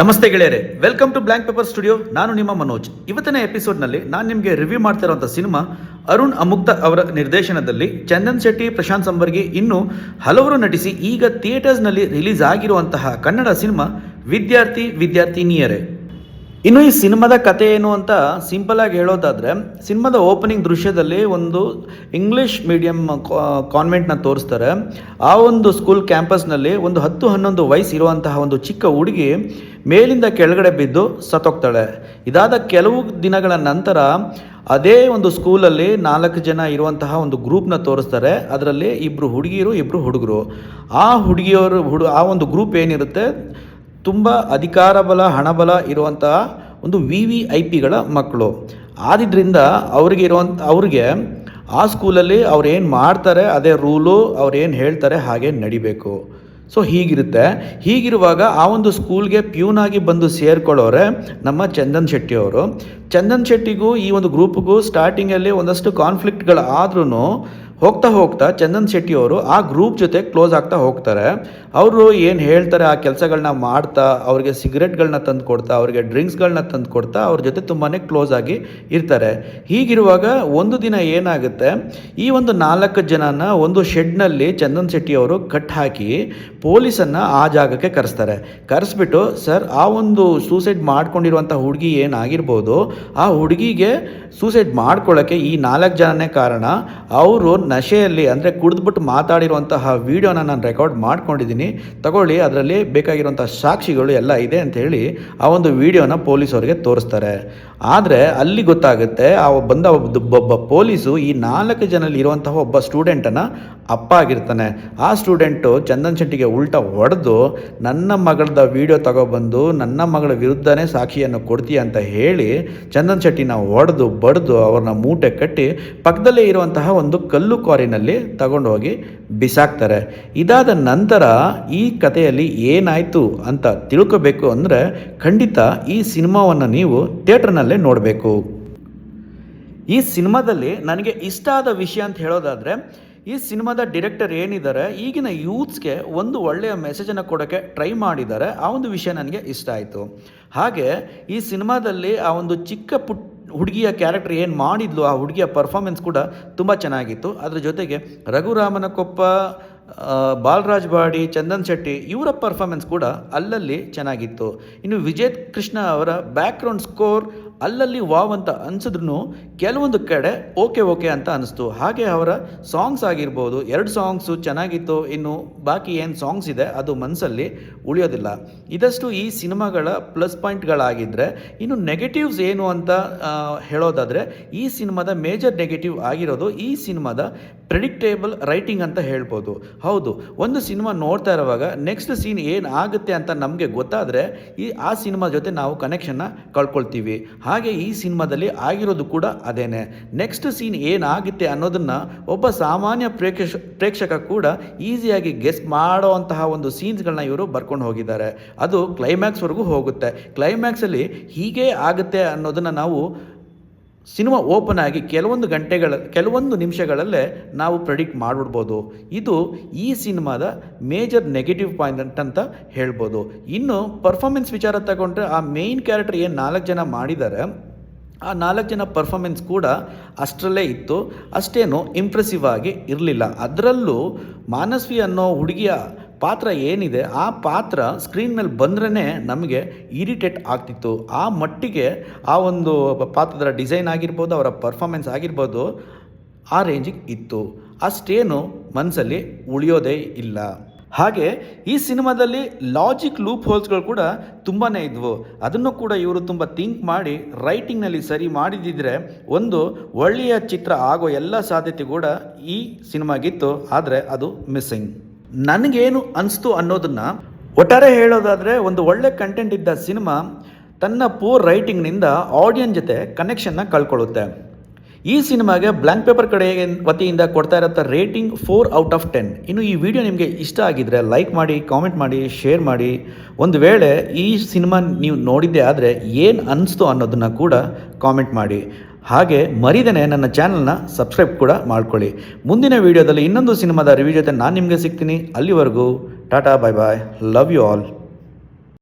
ನಮಸ್ತೆ ಗೆಳೆಯರೆ welcome to blank paper studio ನಾನು ನಿಮ್ಮ ಮನೋಜ್. ಇವತ್ತಿನ ಎಪಿಸೋಡ್ನಲ್ಲಿ ನಾನು ನಿಮಗೆ ರಿವ್ಯೂ ಮಾಡ್ತಿರೋಂಥ ಸಿನಿಮಾ ಅರುಣ್ ಅಮುಕ್ತ ಅವರ ನಿರ್ದೇಶನದಲ್ಲಿ ಚಂದನ್ ಶೆಟ್ಟಿ, ಪ್ರಶಾಂತ್ ಸಂಬರ್ಗಿ ಇನ್ನು ಹಲವರು ನಟಿಸಿ ಈಗ ಥಿಯೇಟರ್ಸ್ನಲ್ಲಿ ರಿಲೀಸ್ ಆಗಿರುವಂತಹ ಕನ್ನಡ ಸಿನಿಮಾ ವಿದ್ಯಾರ್ಥಿ ವಿದ್ಯಾರ್ಥಿನಿಯರೇ. ಇನ್ನು ಈ ಸಿನಿಮಾದ ಕತೆ ಏನು ಅಂತ ಸಿಂಪಲ್ ಆಗಿ ಹೇಳೋದಾದ್ರೆ, ಸಿನಿಮಾದ ಓಪನಿಂಗ್ ದೃಶ್ಯದಲ್ಲಿ ಒಂದು ಇಂಗ್ಲಿಷ್ ಮೀಡಿಯಂ ಕಾನ್ವೆಂಟ್ನ ತೋರಿಸ್ತಾರೆ. ಆ ಒಂದು ಸ್ಕೂಲ್ ಕ್ಯಾಂಪಸ್ನಲ್ಲಿ ಒಂದು ಹತ್ತು ಹನ್ನೊಂದು ವಯಸ್ಸು ಇರುವಂತಹ ಒಂದು ಚಿಕ್ಕ ಹುಡುಗಿ ಮೇಲಿಂದ ಕೆಳಗಡೆ ಬಿದ್ದು ಸತ್ತೋಗ್ತಾಳೆ. ಇದಾದ ಕೆಲವು ದಿನಗಳ ನಂತರ ಅದೇ ಒಂದು ಸ್ಕೂಲಲ್ಲಿ ನಾಲ್ಕು ಜನ ಇರುವಂತಹ ಒಂದು ಗ್ರೂಪ್ನ ತೋರಿಸ್ತಾರೆ. ಅದರಲ್ಲಿ ಇಬ್ಬರು ಹುಡುಗಿಯರು ಇಬ್ಬರು ಹುಡುಗರು. ಆ ಹುಡುಗಿಯವರು, ಹುಡು, ಆ ಒಂದು ಗ್ರೂಪ್ ಏನಿರುತ್ತೆ? ತುಂಬ ಅಧಿಕಾರ ಬಲ ಹಣಬಲ ಇರುವಂತಹ ಒಂದು ವಿ ವಿ ಐ ಪಿಗಳ ಮಕ್ಕಳು. ಆದಿದ್ರಿಂದ ಅವ್ರಿಗೆ ಇರುವಂಥ ಅವ್ರಿಗೆ ಆ ಸ್ಕೂಲಲ್ಲಿ ಅವ್ರು ಏನು ಮಾಡ್ತಾರೆ, ಅದೇ ರೂಲು ಅವ್ರು ಏನು ಹೇಳ್ತಾರೆ ಹಾಗೆ ನಡಿಬೇಕು. ಸೊ ಹೀಗಿರುತ್ತೆ. ಹೀಗಿರುವಾಗ ಆ ಒಂದು ಸ್ಕೂಲ್ಗೆ ಪ್ಯೂನಾಗಿ ಬಂದು ಸೇರ್ಕೊಳ್ಳೋರೆ ನಮ್ಮ ಚಂದನ್ ಶೆಟ್ಟಿ ಅವರು. ಚಂದನ್ ಶೆಟ್ಟಿಗೂ ಈ ಒಂದು ಗ್ರೂಪ್ಗೂ ಸ್ಟಾರ್ಟಿಂಗಲ್ಲಿ ಒಂದಷ್ಟು ಕಾನ್ಫ್ಲಿಕ್ಟ್ಗಳು ಆದ್ರೂ ಹೋಗ್ತಾ ಹೋಗ್ತಾ ಚಂದನ್ ಶೆಟ್ಟಿ ಅವರು ಆ ಗ್ರೂಪ್ ಜೊತೆ ಕ್ಲೋಸ್ ಆಗ್ತಾ ಹೋಗ್ತಾರೆ. ಅವರು ಏನು ಹೇಳ್ತಾರೆ ಆ ಕೆಲಸಗಳನ್ನ ಮಾಡ್ತಾ, ಅವ್ರಿಗೆ ಸಿಗರೆಟ್ಗಳನ್ನ ತಂದು ಕೊಡ್ತಾ, ಅವ್ರಿಗೆ ಡ್ರಿಂಕ್ಸ್ಗಳನ್ನ ತಂದು ಕೊಡ್ತಾ ಅವ್ರ ಜೊತೆ ತುಂಬಾ ಕ್ಲೋಸ್ ಆಗಿ ಇರ್ತಾರೆ. ಹೀಗಿರುವಾಗ ಒಂದು ದಿನ ಏನಾಗುತ್ತೆ, ಈ ಒಂದು ನಾಲ್ಕು ಜನನ ಒಂದು ಶೆಡ್ನಲ್ಲಿ ಚಂದನ್ ಶೆಟ್ಟಿ ಅವರು ಕಟ್ ಹಾಕಿ ಪೊಲೀಸನ್ನು ಆ ಜಾಗಕ್ಕೆ ಕರೆಸ್ತಾರೆ. ಕರೆಸ್ಬಿಟ್ಟು, ಸರ್, ಆ ಒಂದು ಸೂಸೈಡ್ ಮಾಡ್ಕೊಂಡಿರುವಂಥ ಹುಡುಗಿ ಏನಾಗಿರ್ಬೋದು, ಆ ಹುಡುಗಿಗೆ ಸೂಸೈಡ್ ಮಾಡ್ಕೊಳ್ಳೋಕ್ಕೆ ಈ ನಾಲ್ಕು ಜನನೇ ಕಾರಣ, ಅವರು ನಶೆಯಲ್ಲಿ ಅಂದರೆ ಕುಡಿದ್ಬಿಟ್ಟು ಮಾತಾಡಿರುವಂತಹ ವಿಡಿಯೋನ ನಾನು ರೆಕಾರ್ಡ್ ಮಾಡ್ಕೊಂಡಿದ್ದೀನಿ. ತಗೊಳ್ಳಿ, ಅದರಲ್ಲಿ ಬೇಕಾಗಿರುವಂಥ ಸಾಕ್ಷಿಗಳು ಎಲ್ಲ ಇದೆ ಅಂತ ಹೇಳಿ ಆ ಒಂದು ವಿಡಿಯೋನ ಪೊಲೀಸವರಿಗೆ ತೋರಿಸ್ತಾರೆ. ಆದರೆ ಅಲ್ಲಿ ಗೊತ್ತಾಗುತ್ತೆ, ಆ ಬಂದ ಒಬ್ಬ ಪೊಲೀಸು ಈ ನಾಲ್ಕು ಜನಲ್ಲಿ ಇರುವಂತಹ ಒಬ್ಬ ಸ್ಟೂಡೆಂಟನ್ನು ಅಪ್ಪ ಆಗಿರ್ತಾನೆ ಆ ಸ್ಟೂಡೆಂಟು ಚಂದನ್ ಶೆಟ್ಟಿಗೆ ಉಲ್ಟ ಹೊಡೆದು, ನನ್ನ ಮಗಳದ ವಿಡಿಯೋ ತಗೊಬಂದು, ನನ್ನ ಮಗಳ ವಿರುದ್ಧನೇ ಸಾಕ್ಷಿಯನ್ನು ಕೊಡ್ತೀಯ ಅಂತ ಹೇಳಿ ಚಂದನ್ ಶೆಟ್ಟಿನ ಹೊಡೆದು, ಬಡ್ದು ಅವ್ರನ್ನ ಮೂಟೆ ಕಟ್ಟಿ ಪಕ್ಕದಲ್ಲೇ ಇರುವಂತಹ ಒಂದು ಕಲ್ಲು ಕ್ವಾರಿನಲ್ಲಿ ತಗೊಂಡು ಹೋಗಿ ಬಿಸಾಕ್ತಾರೆ. ಇದಾದ ನಂತರ ಈ ಕಥೆಯಲ್ಲಿ ಏನಾಯಿತು ಅಂತ ತಿಳ್ಕೋಬೇಕು ಅಂದರೆ ಖಂಡಿತ ಈ ಸಿನಿಮಾವನ್ನು ನೀವು ಥಿಯೇಟ್ರ್ನಲ್ಲೇ ನೋಡಬೇಕು. ಈ ಸಿನಿಮಾದಲ್ಲಿ ನನಗೆ ಇಷ್ಟ ಆದ ವಿಷಯ ಅಂತ ಹೇಳೋದಾದರೆ, ಈ ಸಿನಿಮಾದ ಡಿರೆಕ್ಟರ್ ಏನಿದ್ದಾರೆ, ಈಗಿನ ಯೂತ್ಸ್ಗೆ ಒಂದು ಒಳ್ಳೆಯ ಮೆಸೇಜನ್ನು ಕೊಡೋಕ್ಕೆ ಟ್ರೈ ಮಾಡಿದ್ದಾರೆ. ಆ ಒಂದು ವಿಷಯ ನನಗೆ ಇಷ್ಟ ಆಯಿತು. ಹಾಗೆ ಈ ಸಿನಿಮಾದಲ್ಲಿ ಆ ಒಂದು ಚಿಕ್ಕ ಪುಟ್ ಹುಡುಗಿಯ ಕ್ಯಾರೆಕ್ಟರ್ ಏನು ಮಾಡಿದ್ಲು, ಆ ಹುಡುಗಿಯ ಪರ್ಫಾರ್ಮೆನ್ಸ್ ಕೂಡ ತುಂಬ ಚೆನ್ನಾಗಿತ್ತು. ಅದರ ಜೊತೆಗೆ ರಘುರಾಮನ ಕೊಪ್ಪ ಬಾಲರಾಜ್ ಬಾಡಿ, ಚಂದನ್ ಶೆಟ್ಟಿ ಇವರ ಪರ್ಫಾರ್ಮೆನ್ಸ್ ಕೂಡ ಅಲ್ಲಲ್ಲಿ ಚೆನ್ನಾಗಿತ್ತು. ಇನ್ನು ವಿಜಯ್ ಕೃಷ್ಣ ಅವರ ಬ್ಯಾಕ್ಗ್ರೌಂಡ್ ಸ್ಕೋರ್ ಅಲ್ಲಲ್ಲಿ ವಾವ್ ಅಂತ ಅನ್ಸಿದ್ರು ಕೆಲವೊಂದು ಕಡೆ ಓಕೆ ಓಕೆ ಅಂತ ಅನಿಸ್ತು. ಹಾಗೆ ಅವರ ಸಾಂಗ್ಸ್ ಆಗಿರ್ಬೋದು, ಎರಡು ಸಾಂಗ್ಸು ಚೆನ್ನಾಗಿತ್ತು, ಇನ್ನು ಬಾಕಿ ಏನು ಸಾಂಗ್ಸ್ ಇದೆ, ಅದು ಮನಸ್ಸಲ್ಲಿ ಉಳಿಯೋದಿಲ್ಲ. ಇದಷ್ಟು ಈ ಸಿನಿಮಾಗಳ ಪ್ಲಸ್ ಪಾಯಿಂಟ್ಗಳಾಗಿದ್ದರೆ ಇನ್ನು ನೆಗೆಟಿವ್ಸ್ ಏನು ಅಂತ ಹೇಳೋದಾದರೆ, ಈ ಸಿನಿಮಾದ ಮೇಜರ್ ನೆಗೆಟಿವ್ ಆಗಿರೋದು ಈ ಸಿನಿಮಾದ ಪ್ರೆಡಿಕ್ಟೇಬಲ್ ರೈಟಿಂಗ್ ಅಂತ ಹೇಳ್ಬೋದು. ಹೌದು, ಒಂದು ಸಿನಿಮಾ ನೋಡ್ತಾ ಇರುವಾಗ ನೆಕ್ಸ್ಟ್ ಸೀನ್ ಏನು ಆಗುತ್ತೆ ಅಂತ ನಮಗೆ ಗೊತ್ತಾದರೆ, ಈ, ಆ ಸಿನಿಮಾ ಜೊತೆ ನಾವು ಕನೆಕ್ಷನ್ನ ಕಳ್ಕೊಳ್ತೀವಿ. ಹಾಗೆ ಈ ಸಿನಿಮಾದಲ್ಲಿ ಆಗಿರೋದು ಕೂಡ ಅದೇನೆ. ನೆಕ್ಸ್ಟ್ ಸೀನ್ ಏನಾಗುತ್ತೆ ಅನ್ನೋದನ್ನು ಒಬ್ಬ ಸಾಮಾನ್ಯ ಪ್ರೇಕ್ಷ, ಪ್ರೇಕ್ಷಕ ಕೂಡ ಈಸಿಯಾಗಿ ಗೆಸ್ ಮಾಡೋವಂತಹ ಒಂದು ಸೀನ್ಸ್ಗಳನ್ನ ಇವರು ಬರ್ಕೊಂಡು ಹೋಗಿದ್ದಾರೆ. ಅದು ಕ್ಲೈಮ್ಯಾಕ್ಸ್ವರೆಗೂ ಹೋಗುತ್ತೆ. ಕ್ಲೈಮ್ಯಾಕ್ಸಲ್ಲಿ ಹೀಗೆ ಆಗುತ್ತೆ ಅನ್ನೋದನ್ನು ನಾವು ಸಿನಿಮಾ ಓಪನ್ ಆಗಿ ಕೆಲವೊಂದು ಗಂಟೆಗಳ, ಕೆಲವೊಂದು ನಿಮಿಷಗಳಲ್ಲೇ ನಾವು ಪ್ರೆಡಿಕ್ಟ್ ಮಾಡಿಬಿಡ್ಬೋದು. ಇದು ಈ ಸಿನಿಮಾದ ಮೇಜರ್ ನೆಗೆಟಿವ್ ಪಾಯಿಂಟ್ ಅಂತ ಹೇಳ್ಬೋದು. ಇನ್ನು ಪರ್ಫಾಮೆನ್ಸ್ ವಿಚಾರ ತಗೊಂಡ್ರೆ ಆ ಮೇಯ್ನ್ ಕ್ಯಾರೆಕ್ಟರ್ ಏನು ನಾಲ್ಕು ಜನ ಮಾಡಿದ್ದಾರೆ ಆ ನಾಲ್ಕು ಜನ ಪರ್ಫಾರ್ಮೆನ್ಸ್ ಕೂಡ ಅಷ್ಟರಲ್ಲೇ ಇತ್ತು. ಅಷ್ಟೇನು ಇಂಪ್ರೆಸಿವ್ ಆಗಿ ಇರಲಿಲ್ಲ. ಅದರಲ್ಲೂ ಮಾನಸ್ವಿ ಅನ್ನೋ ಹುಡುಗಿಯ ಪಾತ್ರ ಏನಿದೆ, ಆ ಪಾತ್ರ ಸ್ಕ್ರೀನ್ ಮೇಲೆ ಬಂದ್ರೇ ನಮಗೆ ಇರಿಟೇಟ್ ಆಗ್ತಿತ್ತು. ಆ ಮಟ್ಟಿಗೆ ಆ ಒಂದು ಪಾತ್ರದ ಡಿಸೈನ್ ಆಗಿರ್ಬೋದು, ಅವರ ಪರ್ಫಾರ್ಮೆನ್ಸ್ ಆಗಿರ್ಬೋದು, ಆ ರೇಂಜಿಗೆ ಇತ್ತು. ಅಷ್ಟೇನು ಮನಸ್ಸಲ್ಲಿ ಉಳಿಯೋದೇ ಇಲ್ಲ. ಹಾಗೆ ಈ ಸಿನಿಮಾದಲ್ಲಿ ಲಾಜಿಕ್ ಲೂಪ್ ಹೋಲ್ಸ್ಗಳು ಕೂಡ ತುಂಬಾ ಇದ್ವು. ಅದನ್ನು ಕೂಡ ಇವರು ತುಂಬ ಥಿಂಕ್ ಮಾಡಿ ರೈಟಿಂಗ್ನಲ್ಲಿ ಸರಿ ಮಾಡಿದಿದ್ರೆ ಒಂದು ಒಳ್ಳೆಯ ಚಿತ್ರ ಆಗೋ ಎಲ್ಲ ಸಾಧ್ಯತೆ ಕೂಡ ಈ ಸಿನಿಮಾಗಿತ್ತು. ಆದರೆ ಅದು ಮಿಸ್ಸಿಂಗ್ ನನಗೇನು ಅನಿಸ್ತು ಅನ್ನೋದನ್ನು ಒಟ್ಟಾರೆ ಹೇಳೋದಾದರೆ ಒಂದು ಒಳ್ಳೆ ಕಂಟೆಂಟ್ ಇದ್ದ ಸಿನಿಮಾ ತನ್ನ ಪೂರ್ ರೈಟಿಂಗ್ನಿಂದ ಆಡಿಯನ್ ಜೊತೆ ಕನೆಕ್ಷನ್ನ ಕಳ್ಕೊಳ್ಳುತ್ತೆ. ಈ ಸಿನಿಮಾಗೆ ಬ್ಲ್ಯಾಂಕ್ ಪೇಪರ್ ಕಡೆ ವತಿಯಿಂದ ಕೊಡ್ತಾ ಇರೋ rating four out of ten ಇನ್ನು ಈ ವಿಡಿಯೋ ನಿಮಗೆ ಇಷ್ಟ ಆಗಿದ್ರೆ ಲೈಕ್ ಮಾಡಿ ಕಾಮೆಂಟ್ ಮಾಡಿ ಶೇರ್ ಮಾಡಿ. ಒಂದು ವೇಳೆ ಈ ಸಿನಿಮಾ ನೀವು ನೋಡಿದ್ದೆ ಆದರೆ ಏನು ಅನ್ನಿಸ್ತು ಅನ್ನೋದನ್ನು ಕೂಡ ಕಾಮೆಂಟ್ ಮಾಡಿ. ಹಾಗೆ ಮರಿದನೆ ನನ್ನ ಚಾನಲ್ನ ಸಬ್ಸ್ಕ್ರೈಬ್ ಕೂಡ ಮಾಡ್ಕೊಳ್ಳಿ. ಮುಂದಿನ ವಿಡಿಯೋದಲ್ಲಿ ಇನ್ನೊಂದು ಸಿನಿಮಾದ ರಿವ್ಯೂ ಜೊತೆ ನಾನು ನಿಮಗೆ ಸಿಗ್ತೀನಿ. ಅಲ್ಲಿವರೆಗೂ tata bye bye love you all